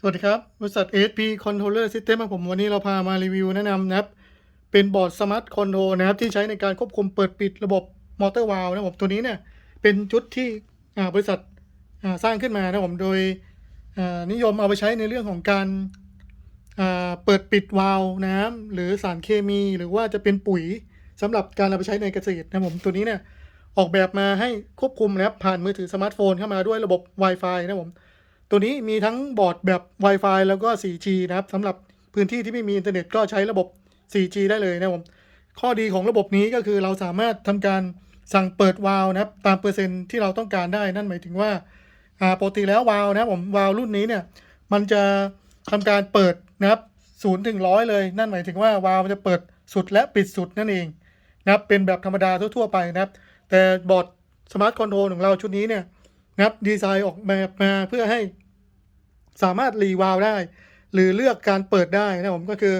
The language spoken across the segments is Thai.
สวัสดีครับ บริษัท ASP Controller System ครับผมวันนี้เราพามารีวิวแนะนำนะครับ เป็นบอร์ดสมาร์ทคอนโทรนะครับ ที่ใช้ในการควบคุมเปิดปิดระบบมอเตอร์วาลนะผมตัวนี้เนี่ย เป็นชุดที่บริษัทสร้างขึ้นมานะผมโดยนิยมเอาไปใช้ในเรื่องของการเปิดปิดวาล์วน้ำหรือสารเคมีหรือว่าจะเป็นปุ๋ยสำหรับการเอาไปใช้ในเกษตรนะผมตัวนี้เนี่ยออกแบบมาให้ควบคุมนะครับผ่านมือถือสมาร์ทโฟนเข้ามาด้วยระบบ Wi-Fi นะผม ตัวนี้มีทั้งบอร์ดแบบ Wi-Fi แล้วก็ 4G นะครับสำหรับพื้นที่ที่ไม่มีอินเทอร์เน็ตก็ใช้ระบบ 4G ได้เลยนะครับผมข้อดีของระบบนี้ก็คือเราสามารถทำการสั่งเปิดวาล์วนะครับตามเปอร์เซ็นต์ที่เราต้องการได้นั่นหมายถึงว่าปกติแล้ววาล์วนะครับผมวาล์วรุ่นนี้เนี่ยมันจะทำการเปิดนะครับศูนย์ถึงร้อยเลยนั่นหมายถึงว่าวาล์วมันจะเปิดสุดและปิดสุดนั่นเองนะครับเป็นแบบธรรมดาทั่วๆไปนะครับ แต่บอร์ดสมาร์ทคอนโทรลของเราชุดนี้เนี่ย นะครับดีไซน์ออกแบบมาเพื่อให้สามารถรีวาลได้ หรือเลือกการเปิดได้นะผมก็คือ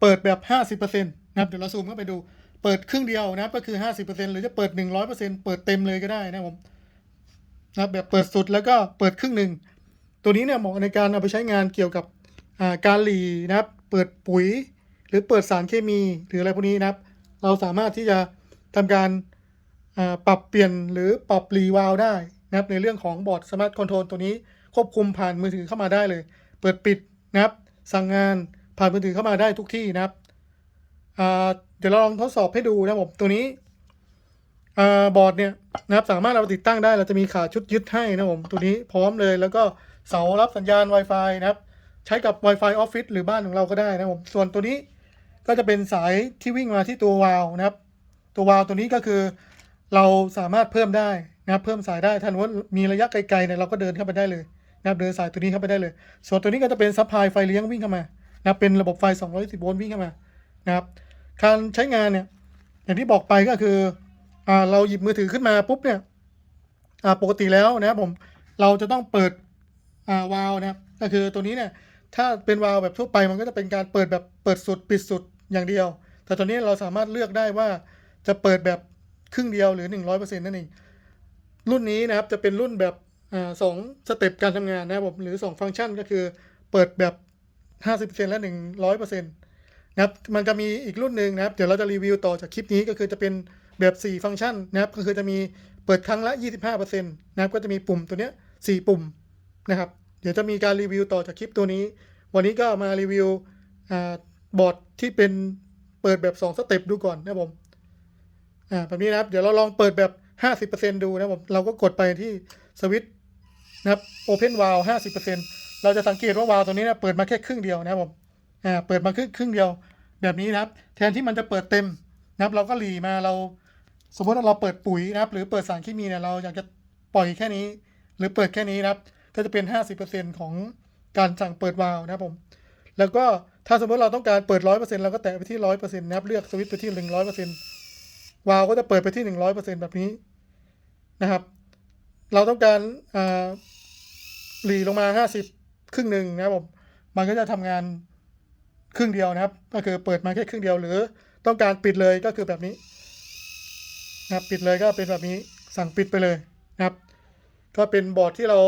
เปิดแบบ 50%นะครับเดี๋ยวเราซูมเข้าไปดูเปิดครึ่งเดียวนะครับก็คือ 50%หรือจะเปิด 100%เปิดเต็มเลยก็ได้นะผมนะแบบเปิดสุดแล้วก็เปิดครึ่งหนึ่งตัวนี้เนี่ยเหมาะในการเอาไปใช้งานเกี่ยวกับการหลีนะครับ เปิดปุ๋ย หรือเปิดสารเคมีหรืออะไรพวกนี้นะครับ เราสามารถที่จะทำการปรับเปลี่ยนหรือปรับรีวาลได้ นะครับในเรื่องของบอร์ดสมาร์ทคอนโทรลตัวนี้ควบคุมผ่านมือถือเข้ามาได้เลย เปิดปิดนะครับสั่งงานผ่านมือถือเข้ามาได้ทุกที่นะครับเดี๋ยวเราลองทดสอบให้ดูนะครับผมตัวนี้บอร์ดเนี่ยนะครับสามารถเอาติดตั้งได้เราจะมีขาชุดยึดให้นะครับผมตัวนี้พร้อมเลยแล้วก็เสารับสัญญาณ Wi-Fi นะครับ ใช้กับ Wi-Fi Office หรือบ้านของเราก็ได้นะครับผมส่วนตัวนี้ก็จะเป็นสายที่วิ่งมาที่ตัววาล์วนะครับ ตัววาล์วตัวนี้ก็คือ เราสามารถเพิ่มได้นะครับเพิ่มสายได้ถ้าสมมติมีระยะไกลๆเนี่ยเราก็เดินเข้าไปได้เลยนะครับเดินสายตัวนี้เข้าไปได้เลย ส่วนตัวนี้ก็จะเป็นซัพพลายไฟเลี้ยงวิ่งเข้ามานะเป็นระบบไฟ 210 โวลต์วิ่งเข้ามานะครับการใช้งานเนี่ยอย่างที่บอกไปก็คืออ่าเราหยิบมือถือขึ้นมาปุ๊บเนี่ยอ่าปกติแล้วนะครับผมเราจะต้องเปิดอ่าวาล์วนะครับก็คือตัวนี้เนี่ยถ้าเป็นวาล์วแบบทั่วไปมันก็จะเป็นการเปิดแบบเปิดสุดปิดสุดอย่างเดียว แต่ตอนนี้เราสามารถเลือกได้ว่าจะเปิดแบบ ครึ่งเดียวหรือ 100%นั่นเองรุ่นนี้นะครับจะเป็นรุ่นแบบอสองสเต็ปการทำงานนะครับผมหรือ 2 ฟังก์ชันก็คือเปิดแบบ 50%และ 100%นะครับมันจะมีอีกรุ่นหนึ่งนะครับ เดี๋ยวเราจะรีวิวต่อจากคลิปนี้ก็คือจะเป็นแบบ 4 ฟังก์ชันนะครับ ก็คือจะมีเปิดครั้งละ 25%นะครับ ก็จะมีปุ่มตัวเนี้ย4ปุ่มนะครับ เดี๋ยวจะมีการรีวิวต่อจากคลิปตัวนี้ วันนี้ก็มารีวิวอ่าบอร์ดที่เป็นเปิดแบบ 2 สเต็ปดูก่อนนะผม อ่าแบบนี้นะครับ เดี๋ยวเราลองเปิดแบบ50%ดูนะครับผมเราก็กดไปที่สวิตช์นะครับ Open Valve 50%เปอร์เซ็นเราจะสังเกตว่าวาล์ตัวนี้นะเปิดมาแค่ครึ่งเดียวนะครับผมอ่าเปิดมาครึ่งครึ่งเดียว แบบนี้นะครับ แทนที่มันจะเปิดเต็มนะครับ เราก็หลีมาเราสมมติว่าเราเปิดปุ๋ยนะครับ หรือเปิดสารเคมีเนี่ยเราอยากจะปล่อยแค่นี้ หรือเปิดแค่นี้นะครับ ก็จะเป็น 50%ของการสั่งเปิดวาล์วนะครับผม แล้วก็ถ้าสมมติเราต้องการเปิด 100%เราก็แตะไปที่ 100%นะครับ เลือกสวิตช์ไปที่ 100% วาล์วก็จะเปิดไปที่ 100%แบบนี้นะครับ เราต้องการหลีลงมา 50 ครึ่งหนึ่งนะครับผมมันก็จะทำงานครึ่งเดียวนะครับ ก็คือเปิดมาแค่ครึ่งเดียวหรือต้องการปิดเลยก็คือแบบนี้นะครับปิดเลยก็เป็นแบบนี้สั่งปิดไปเลยนะครับ ก็เป็นบอร์ดที่เรา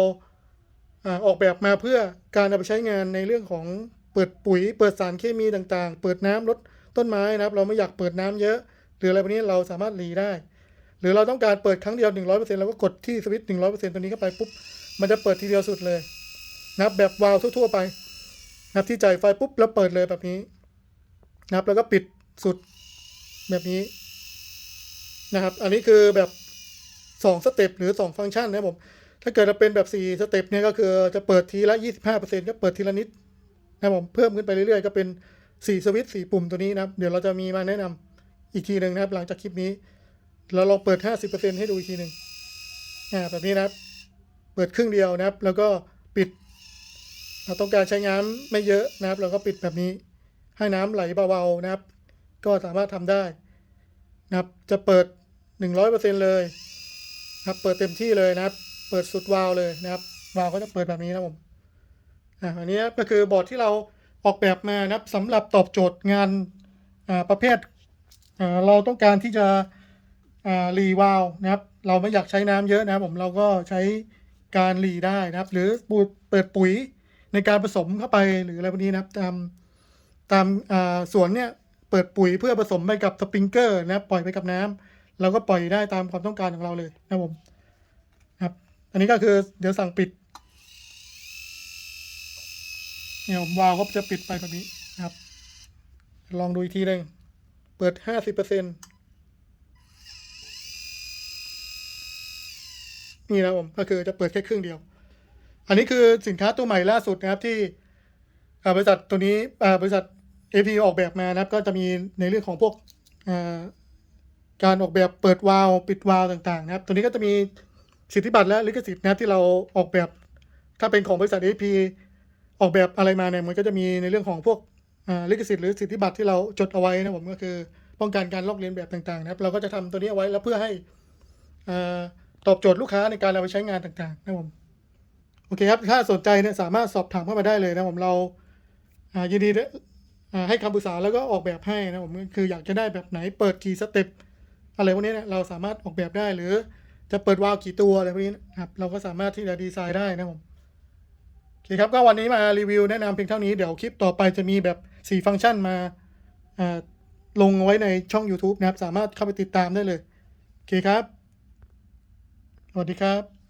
อ่าออกแบบมาเพื่อการเอาไปใช้งานในเรื่องของเปิดปุ๋ย เปิดสารเคมีต่างๆ เปิดน้ำลดต้นไม้นะครับ เราไม่อยากเปิดน้ำเยอะ หรืออะไรพวกนี้เราสามารถรีได้ หรือเราต้องการเปิดครั้งเดียว 100%เราก็กดที่สวิตช์100%ตัวนี้เข้าไปปุ๊บมันจะเปิดทีเดียวสุดเลยนะแบบวาล์วทั่ว ๆ ไปนะครับที่จ่ายไฟปุ๊บแล้วเปิดเลยแบบนี้นะครับแล้วก็ปิดสุดแบบนี้นะครับ อันนี้คือแบบ2สเต็ปหรือ 2 ฟังก์ชันนะครับผม ถ้าเกิดเราเป็นแบบ 4 สเต็ปเนี่ยก็คือจะเปิดทีละ 25%ก็เปิดทีละนิดนะครับผม เพิ่มขึ้นไปเรื่อยๆ ก็เป็น 4 สวิตช์4ปุ่มตัวนี้นะครับเดี๋ยวเราจะมีมาแนะนำ อีกทีหนึ่งนะครับ หลังจากคลิปนี้ เราลองเปิด 50%ให้ดูอีกทีหนึ่งอ่าแบบนี้นะครับ เปิดครึ่งเดียวนะครับ แล้วก็ปิด เราต้องการใช้น้ำไม่เยอะนะครับ เราก็ปิดแบบนี้ ให้น้ำไหลเบาๆนะครับ ก็สามารถทำได้นะครับ จะเปิด 100%เลยนะครับ เปิดเต็มที่เลยนะครับ เปิดสุดวาล์วเลยนะครับ วาล์วก็จะเปิดแบบนี้นะผมอ่าอันนี้ก็คือบอร์ดที่เราออกแบบมานะครับสำหรับตอบโจทย์งานอ่าประเภท เราต้องการที่จะรีวาลวนะครับ เราไม่อยากใช้น้ำเยอะนะครับผมเราก็ใช้การรีได้นะครับ หรือปูเปิดปุ๋ยในการผสมเข้าไปหรืออะไรพวกนี้นะครับ ตามตามสวนเนี่ยเปิดปุ๋ยเพื่อผสมไปกับสปริงเกอร์นะครับปล่อยไปกับน้ำเราก็ปล่อยได้ตามความต้องการของเราเลยนะครับผมครับ อันนี้ก็คือเดี๋ยวสั่งปิด เนี่ยผมวาล์วก็จะปิดไปแบบนี้นะครับ ลองดูอีกทีหนึ่ง เปิดห้าสิบเปอร์เซ็นต์นี่นะผมก็คือจะเปิดแค่ครึ่งเดียว อันนี้คือสินค้าตัวใหม่ล่าสุดนะครับที่บริษัทตัวนี้บริษัท AP ออกแบบมานะครับ ก็จะมีในเรื่องของพวกการออกแบบเปิดวาล์วปิดวาล์วต่างๆ นะครับ ตัวนี้ก็จะมีสิทธิบัตรและลิขสิทธิ์นะครับที่เราออกแบบ ถ้าเป็นของบริษัท AP ออกแบบอะไรมาเนี่ยมันก็จะมีในเรื่องของพวก ลิขสิทธิ์หรือสิทธิบัตรที่เราจดเอาไว้นะผมก็คือป้องกันการลอกเลียนแบบต่างๆนะครับ เราก็จะทำตัวนี้เอาไว้แล้วเพื่อให้อ่าตอบโจทย์ลูกค้าในการเอาไปใช้งานต่างๆนะผมโอเคครับถ้าสนใจเนี่ยสามารถสอบถามเข้ามาได้เลยนะผมเราอ่ายินดีด้อ่าให้คำปรึกษาแล้วก็ออกแบบให้นะผมคืออยากจะได้แบบไหนเปิดกี่สเต็ปอะไรพวกนี้เนี่ยเราสามารถออกแบบได้หรือจะเปิดวาล์วกี่ตัวอะไรพวกนี้นะครับเราก็สามารถที่จะดีไซน์ได้นะผมโอเคครับก็วันนี้มารีวิวแนะนำเพียงเท่านี้เดี๋ยวคลิปต่อไปจะมีแบบ 4 ฟังก์ชันมาอ่าลงไว้ในช่อง YouTube นะครับ สามารถเข้าไปติดตามได้เลย โอเคครับ สวัสดีครับ